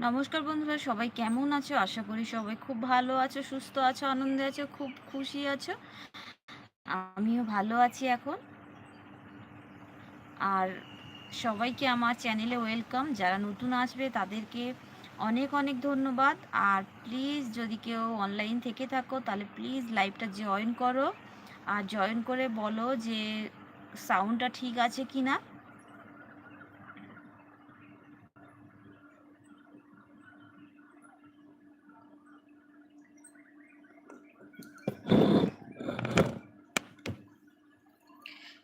নমস্কার বন্ধুরা, সবাই কেমন আছো? আশা করি সবাই খুব ভালো আছো, সুস্থ আছো, আনন্দে আছো, খুব খুশি আছো। আমিও ভালো আছি এখন। আর সবাইকে আমার চ্যানেলে ওয়েলকাম। যারা নতুন আসবে তাদেরকে অনেক অনেক ধন্যবাদ। আর প্লিজ যদি কেউ অনলাইন থেকে থাকো, তাহলে প্লিজ লাইভটা জয়েন করো। আর জয়েন করে বলো যে সাউন্ডটা ঠিক আছে কি না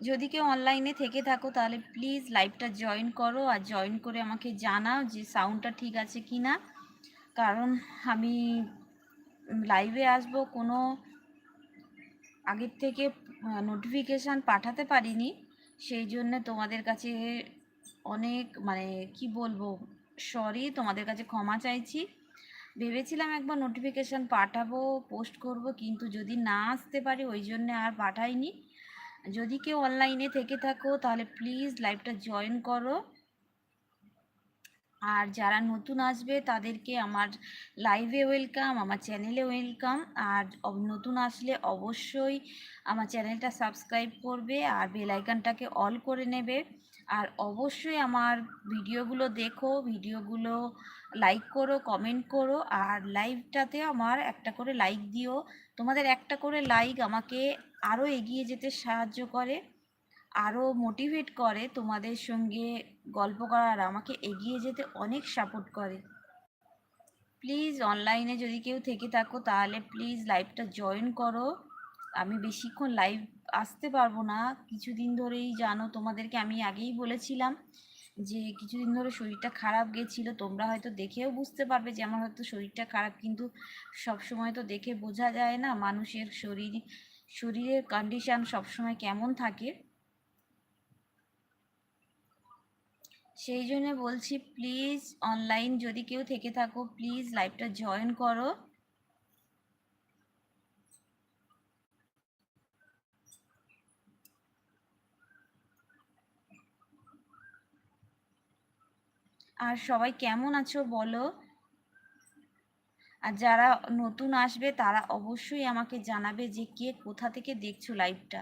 যদি কেউ অনলাইনে থেকে থাকো, তাহলে প্লিজ লাইভটা জয়েন করো আর জয়েন করে আমাকে জানাও যে সাউন্ডটা ঠিক আছে কি না কারণ আমি লাইভে আসব, কোনো আগের থেকে নোটিফিকেশান পাঠাতে পারিনি। সেই জন্য তোমাদের কাছে অনেক মানে কি বলব সরি তোমাদের কাছে ক্ষমা চাইছি। ভেবেছিলাম একবার নোটিফিকেশান পাঠাবো পোস্ট করব, কিন্তু যদি না আসতে পারি, ওই জন্য আর পাঠাইনি। যদি কেউ অনলাইনে থেকে থাকো, তাহলে প্লিজ লাইভটা জয়েন করো। আর যারা নতুন আসবে, তাদেরকে আমার লাইভে ওয়েলকাম আমার চ্যানেলে ওয়েলকাম আর নতুন আসলে অবশ্যই আমার চ্যানেলটা সাবস্ক্রাইব করবে আর বেল আইকনটাকে অল করে নেবে। আর অবশ্যই আমার ভিডিওগুলো দেখো ভিডিওগুলো লাইক করো কমেন্ট করো। আর লাইভটাতে আমার একটা করে লাইক দিও। তোমাদের একটা করে লাইক আমাকে আরও এগিয়ে যেতে সাহায্য করে আরও মোটিভেট করে তোমাদের সঙ্গে গল্প করার আমাকে এগিয়ে যেতে অনেক সাপোর্ট করে। প্লিজ অনলাইনে যদি কেউ থেকে থাকো, তাহলে প্লিজ লাইভটা জয়েন করো। আমি বেশিক্ষণ লাইভ আসতে পারব না। কিছুদিন ধরেই জানো, তোমাদেরকে আমি আগেই বলেছিলাম যে কিছুদিন ধরে শরীরটা খারাপ গেছিল। তোমরা হয়তো দেখেও বুঝতে পারবে যে আমার হয়তো শরীরটা খারাপ, কিন্তু সব সময় তো দেখে বোঝা যায় না মানুষের শরীর শরীরের কন্ডিশান সবসময় কেমন থাকে? সেই জন্য বলছি প্লিজ অনলাইন যদি কেউ থেকে থাকো প্লিজ লাইভটা জয়েন করো। আর সবাই কেমন আছো বলো? আর যারা নতুন আসবে, তারা অবশ্যই আমাকে জানাবে যে কে কোথা থেকে দেখছ লাইভটা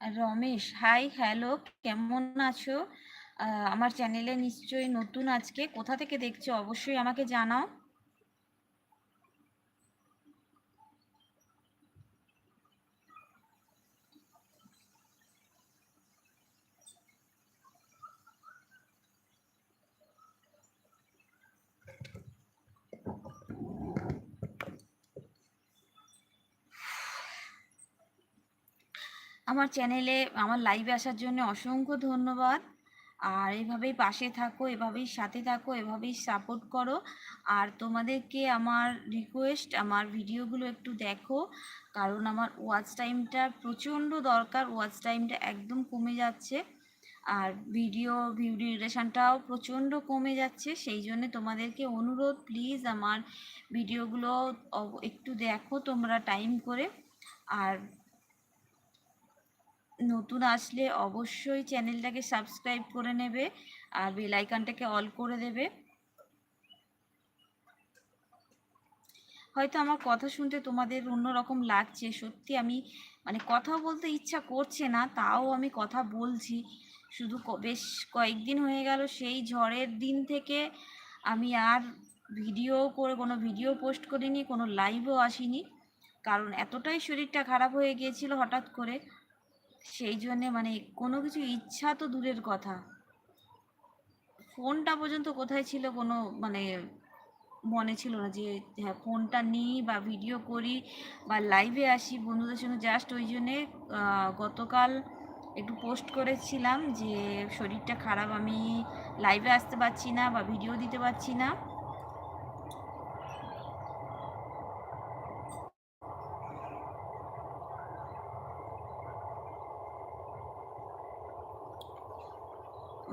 রমেশ হাই হ্যালো কেমন আছো? আমার চ্যানেলে নিশ্চয়ই নতুন আজকে। কোথা থেকে দেখছ? অবশ্যই আমাকে জানাও। আমার চ্যানেলে আমার লাইভে আসার জন্য অসংখ্য ধন্যবাদ। আর এভাবেই পাশে থাকো, এভাবেই সাথে থাকো, এভাবেই সাপোর্ট করো। আর তোমাদেরকে আমার রিকোয়েস্ট আমার ভিডিওগুলো একটু দেখো। কারণ আমার ওয়াচ টাইমটা প্রচণ্ড দরকার ওয়াচ টাইমটা একদম কমে যাচ্ছে। আর ভিডিও ভিউ ডিউরেশানটাও প্রচণ্ড কমে যাচ্ছে। সেই জন্য তোমাদেরকে অনুরোধ প্লিজ আমার ভিডিওগুলো একটু দেখো তোমরা টাইম করে। আর নতুন আসলে অবশ্যই চ্যানেলটাকে সাবস্ক্রাইব করে নেবে আর বেল আইকনটাকে অল করে দেবে। হয়তো আমার কথা শুনতে তোমাদের অন্যরকম লাগছে, সত্যি আমি মানে কথা বলতে ইচ্ছা করছে না, তাও আমি কথা বলছি। শুধু বেশ কয়েকদিন হয়ে গেল, সেই ঝড়ের দিন থেকে আমি আর ভিডিও করে, কোনো ভিডিও পোস্ট করিনি, কোনো লাইভও আসিনি। কারণ এতটাই শরীরটা খারাপ হয়ে গিয়েছিল হঠাৎ করে। সেই জন্যে মানে কোনো কিছু ইচ্ছা তো দূরের কথা। ফোনটা পর্যন্ত কোথায় ছিল কোনো মানে মনে ছিল না যে হ্যাঁ ফোনটা নিই বা ভিডিও করি বা লাইভে আসি বন্ধুদের সঙ্গে জাস্ট ওই জন্যে গতকাল একটু পোস্ট করেছিলাম যে, শরীরটা খারাপ আমি লাইভে আসতে পারছি না বা ভিডিও দিতে পারছি না।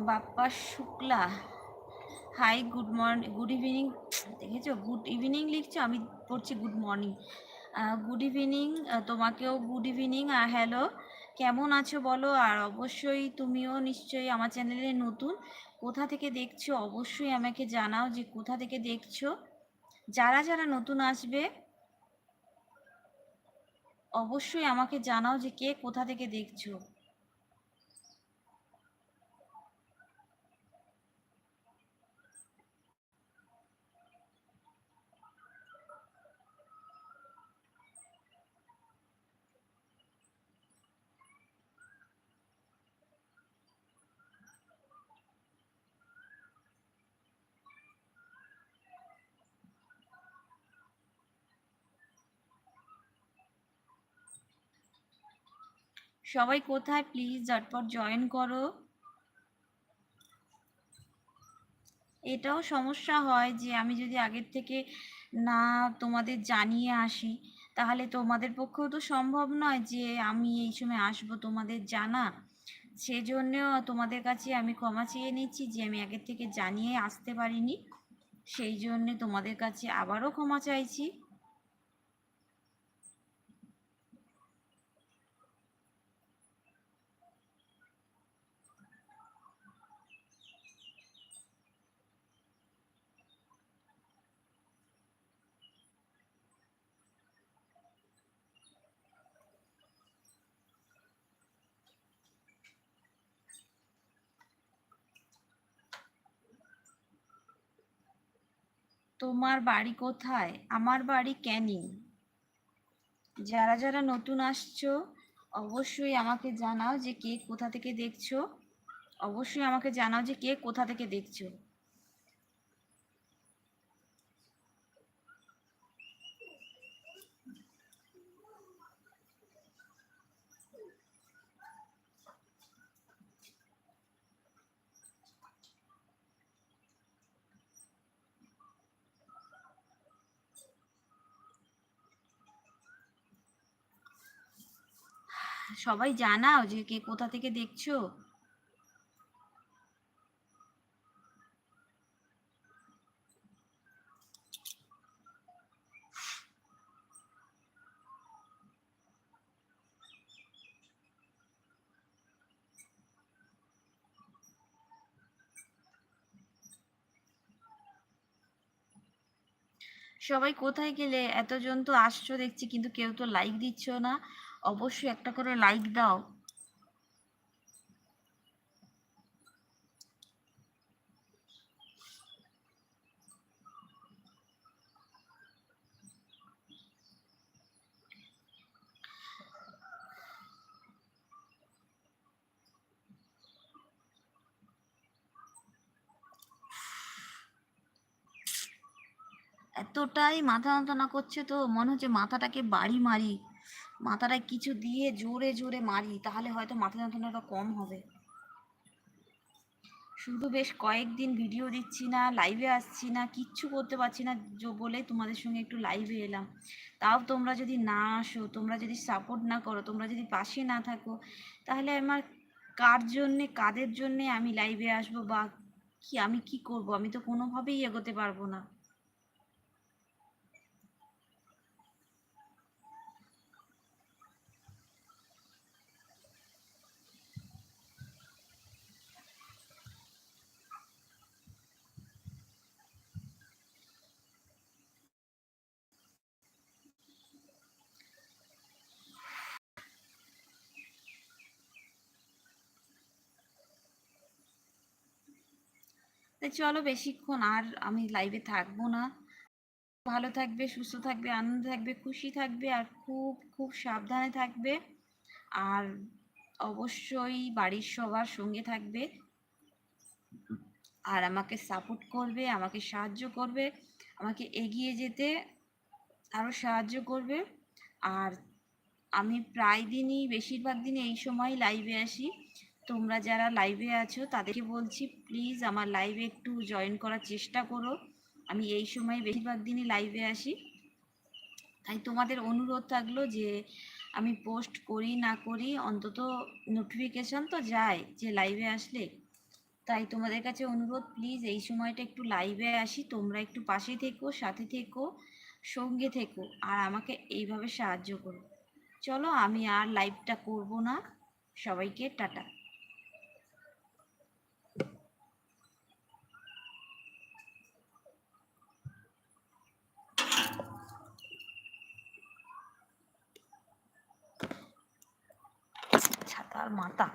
Bappa Shukla. Hi good morning good evening দেখেছ? গুড ইভিনিং লিখছো, আমি পড়ছি গুড মর্নিং গুড ইভিনিং তোমাকেও গুড ইভিনিং আর হ্যালো কেমন আছো বলো? আর অবশ্যই তুমিও নিশ্চয়ই আমার চ্যানেলে নতুন। কোথা থেকে দেখছ? অবশ্যই আমাকে জানাও যে কোথা থেকে দেখছ। যারা যারা নতুন আসবে, অবশ্যই আমাকে জানাও যে কে কোথা থেকে দেখছ। সবাই কোথায়? প্লিজ ঝটপট জয়েন করো। এটাও সমস্যা হয় যে আমি যদি আগের থেকে না তোমাদের জানিয়ে আসি, তাহলে তোমাদের পক্ষেও তো সম্ভব নয় যে আমি এই সময় আসব তোমাদের জানা। সেজন্য তোমাদের কাছে আমি ক্ষমা চেয়ে নিচ্ছি যে আমি আগের থেকে জানিয়ে আসতে পারিনি। সেই জন্যে তোমাদের কাছে আবারও ক্ষমা চাইছি। তোমার বাড়ি কোথায়? আমার বাড়ি ক্যানিং। যারা যারা নতুন আসছো, অবশ্যই আমাকে জানাও যে কে কোথা থেকে দেখছ। অবশ্যই আমাকে জানাও যে কে কোথা থেকে দেখছ। সবাই জানাও যে কে কোথা থেকে দেখছ? সবাই কোথায় গেলে? এতজন তো আসছো, দেখছি কিন্তু কেউ তো লাইক দিচ্ছ না। অবশ্যই একটা করে লাইক দাও। এতটাই মাথা যন্ত্রণা করছে তো, মনে হচ্ছে মাথাটাকে বাড়ি মারি। মাথাটায় কিছু দিয়ে জোরে জোরে মারি, তাহলে হয়তো মাথা যন্ত্রণাটা কম হবে। শুধু বেশ কয়েকদিন ভিডিও দিচ্ছি না লাইভে আসছি না, কিচ্ছু করতে পারছি না বলে তোমাদের সঙ্গে একটু লাইভে এলাম। তাও তোমরা যদি না আসো, তোমরা যদি সাপোর্ট না করো, তোমরা যদি পাশে না থাকো, তাহলে আমার কার জন্যে, কাদের জন্যে আমি লাইভে আসব বা কি, আমি কি করব? আমি তো কোনোভাবেই এগোতে পারব না। তাই চলো বেশিক্ষণ আর আমি লাইভে থাকব না। ভালো থাকবে, সুস্থ থাকবে, আনন্দ থাকবে, খুশি থাকবে আর খুব খুব সাবধানে থাকবে। আর অবশ্যই বাড়ির সবার সঙ্গে থাকবে। আর আমাকে সাপোর্ট করবে, আমাকে সাহায্য করবে, আমাকে এগিয়ে যেতে আরও সাহায্য করবে। আর আমি প্রায় দিনই, বেশিরভাগ দিনই এই সময় লাইভে আসি। তোমরা যারা লাইভে আছো, তাদেরকে বলছি প্লিজ আমার লাইভে একটু জয়েন করার চেষ্টা করো। আমি এই সময় বেশিরভাগ দিনই লাইভে আসি। তাই তোমাদের অনুরোধ থাকল যে আমি পোস্ট করি, না করি, অন্তত নোটিফিকেশন তো যায় যে লাইভে আসলে। তাই তোমাদের কাছে অনুরোধ প্লিজ এই সময়টা একটু লাইভে আসি। তোমরা একটু পাশে থেকো, সাথে থেকো, সঙ্গে থেকো, আর আমাকে এইভাবে সাহায্য করো। চলো, আমি আর লাইভটা করব না। সবাইকে টাটা। ছাতার মাথা